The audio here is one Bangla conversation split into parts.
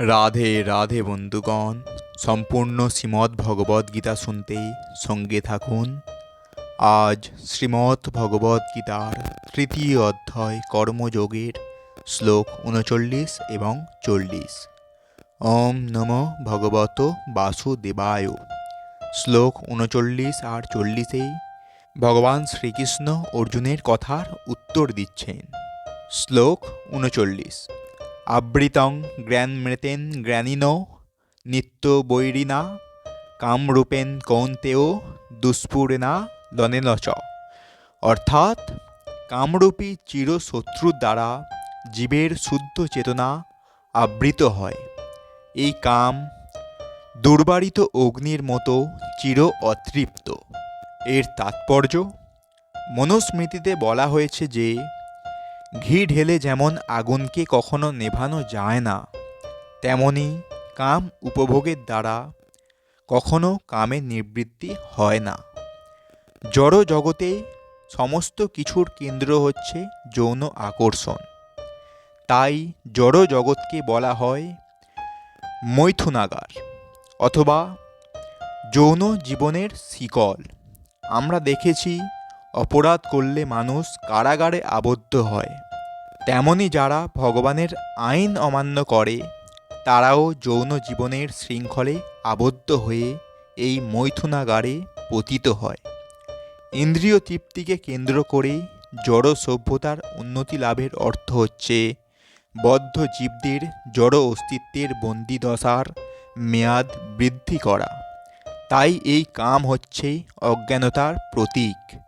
রাধে রাধে বন্ধুগণ, সম্পূর্ণ শ্রীমদ্ ভগবদ্ গীতা শুনতে সঙ্গে থাকুন। আজ শ্রীমদ্ ভগবদ্ গীতার তৃতীয় অধ্যায় কর্মযোগের শ্লোক উনচল্লিশ এবং চল্লিশ। ওম নম ভগবত বাসুদেবায়। শ্লোক উনচল্লিশ আর চল্লিশেই ভগবান শ্রীকৃষ্ণ অর্জুনের কথার উত্তর দিচ্ছেন। শ্লোক উনচল্লিশ। আবৃতং জ্ঞানমৃতেন জ্ঞানিন নিত্য বৈরিনা কামরূপেন কৌন্তেয়, দুষ্পূর্ণা লনেন চ অর্থাৎ, কামরূপী চিরশত্রুর দ্বারা জীবের শুদ্ধ চেতনা আবৃত হয়। এই কাম দুর্বারিত অগ্নির মতো চির অতৃপ্ত। এর তাৎপর্য, মনুস্মৃতিতে বলা হয়েছে যে ঘি ঢেলে যেমন আগুনকে কখনো নেভানো যায় না, তেমনি কাম উপভোগের দ্বারা কখনো কামের নিবৃত্তি হয় না। জড় জগতে সমস্ত কিছুর কেন্দ্র হচ্ছে যৌন আকর্ষণ। তাই জড় জগৎকে বলা হয় মৈথুনাগার অথবা যৌন জীবনের শিকল। আমরা দেখেছি অপরাধ করলে মানুষ কারাগারে আবদ্ধ হয়। তেমনি যারা ভগবানের আইন অমান্য করে, তারাও যৌন জীবনের শৃঙ্খলে আবদ্ধ হয়ে এই মৈথুনাগারে পতিত হয়। ইন্দ্রিয় তৃপ্তিকে কেন্দ্র করে জড় সভ্যতার উন্নতি লাভের অর্থ হচ্ছে, বদ্ধ জীবদের জড় অস্তিত্বের বন্দি দশার মেয়াদ বৃদ্ধি করা। তাই এই কাম হচ্ছে অজ্ঞানতার প্রতীক।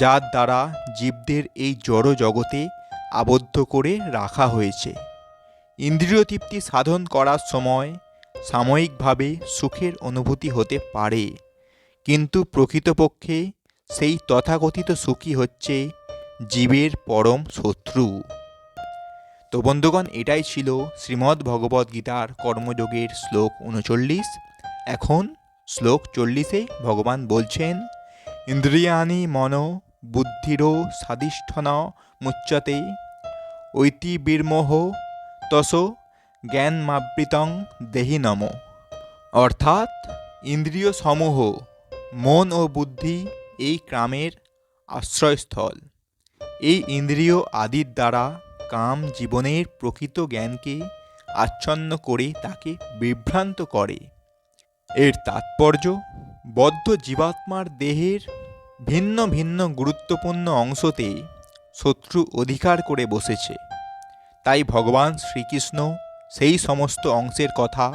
যার দ্বারা জীবদের এই জড় জগতে আবদ্ধ করে রাখা হয়েছে। ইন্দ্রিয় তৃপ্তি সাধন করার সময় সাময়িকভাবে সুখের অনুভূতি হতে পারে, কিন্তু প্রকৃতপক্ষে সেই তথাকথিত সুখী হচ্ছে জীবের পরম শত্রু। তো বন্ধুগণ, এটাই ছিল শ্রীমদ্ ভগবদ্ গীতার কর্মযোগের শ্লোক উনচল্লিশ। এখন শ্লোক চল্লিশে ভগবান বলছেন ইন্দ্রিয়াণি মন বুদ্ধিরো সাধিষ্ঠন মুচ্যতে। ঐতি বীরমোহ তস জ্ঞানমাবৃতং দেহি নম। অর্থাৎ ইন্দ্রিয় সমূহ মন ও বুদ্ধি এই ক্রামের আশ্রয়স্থল। এই ইন্দ্রিয় আদির দ্বারা কাম জীবনের প্রকৃত জ্ঞানকে আচ্ছন্ন করে তাকে বিভ্রান্ত করে। এর তাৎপর্য বদ্ধ জীবাত্মার দেহের ভিন্ন ভিন্ন গুরুত্বপূর্ণ অংশতে শত্রু অধিকার করে বসেছে। তাই ভগবান শ্রীকৃষ্ণ সেই সমস্ত অংশের কথা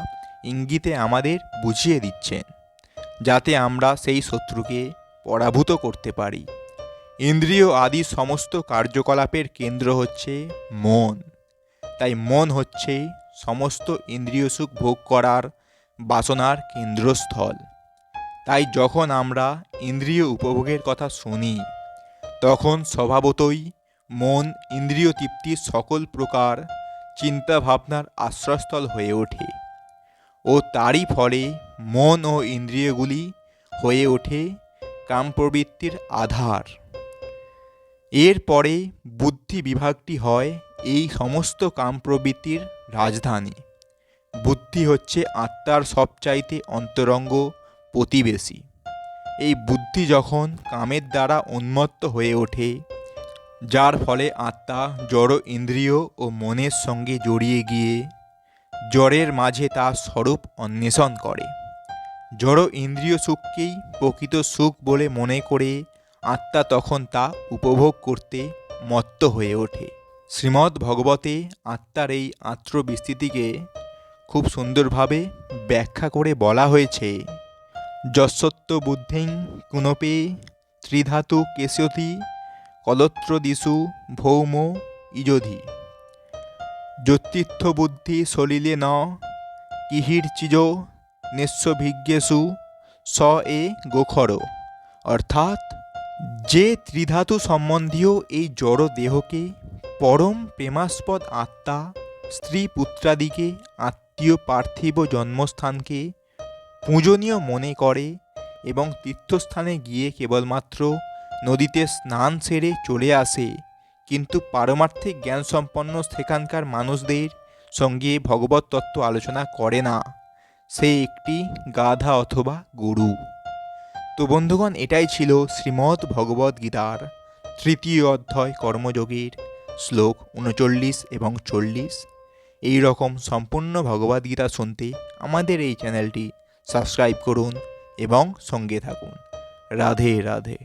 ইঙ্গিতে আমাদের বুঝিয়ে দিচ্ছেন, যাতে আমরা সেই শত্রুকে পরাভূত করতে পারি। ইন্দ্রিয় আদি সমস্ত কার্যকলাপের কেন্দ্র হচ্ছে মন। তাই মন হচ্ছে সমস্ত ইন্দ্রিয় সুখ ভোগ করার বাসনার কেন্দ্রস্থল। তাই যখন আমরা ইন্দ্রিয় উপভোগের কথা শুনি, তখন স্বভাবতই মন ইন্দ্রিয় তৃপ্তির সকল প্রকার চিন্তা ভাবনার আশ্রয়স্থল হয়ে ওঠে ও তারই ফলে মন ও ইন্দ্রিয়গুলি হয়ে ওঠে কাম প্রবৃত্তির আধার এরপরে বুদ্ধি বিভাগটি হয় এই সমস্ত কাম প্রবৃত্তির রাজধানী। বুদ্ধি হচ্ছে আত্মার সবচাইতে অন্তরঙ্গ প্রতিবেশী। এই বুদ্ধি যখন কামের দ্বারা উন্মত্ত হয়ে ওঠে, যার ফলে আত্মা, জড় ইন্দ্রিয় ও মনের সঙ্গে জড়িয়ে গিয়ে জড়ের মাঝে তার স্বরূপ অন্বেষণ করে। জড় ইন্দ্রিয় সুখকেই প্রকৃত সুখ বলে মনে করে আত্মা তখন তা উপভোগ করতে মত্ত হয়ে ওঠে। শ্রীমদ্ ভগবতে আত্মার এই আত্মবিস্তৃতিকে খুব সুন্দরভাবে ব্যাখ্যা করে বলা হয়েছে। যশত্ব বুদ্ধিং কুনপে ত্রিধাতু কেশতি কলত্র দিশু ভৌম ইজধি। জ্যোতির্থ বুদ্ধি সলিলে ন কিহির চিজ নিঃস্বভিজ্ঞেষু স এ গোখর। অর্থাৎ যে ত্রিধাতু সম্বন্ধীয় এই জড় দেহকে পরম প্রেমাস্পদ আত্মা স্ত্রী পুত্রাদিকে আত্মীয় পার্থিব জন্মস্থানকে পূজনীয় মনে করে এবং তীর্থস্থানে গিয়ে কেবলমাত্র নদীতে স্নান সেরে চলে আসে। কিন্তু পারমার্থিক জ্ঞান সম্পন্ন সেখানকার মানুষদের সঙ্গে ভগবত তত্ত্ব আলোচনা করে না। সে একটি গাধা অথবা গরু। তো বন্ধুগণ, এটাই ছিল শ্রীমদ্ ভগবদ গীতার তৃতীয় অধ্যায় কর্মযোগীর শ্লোক উনচল্লিশ এবং চল্লিশ। এই রকম সম্পূর্ণ ভগবদ্গীতা শুনতে আমাদের এই চ্যানেলটি সাবস্ক্রাইব করুন এবং সঙ্গে থাকুন। রাধে রাধে।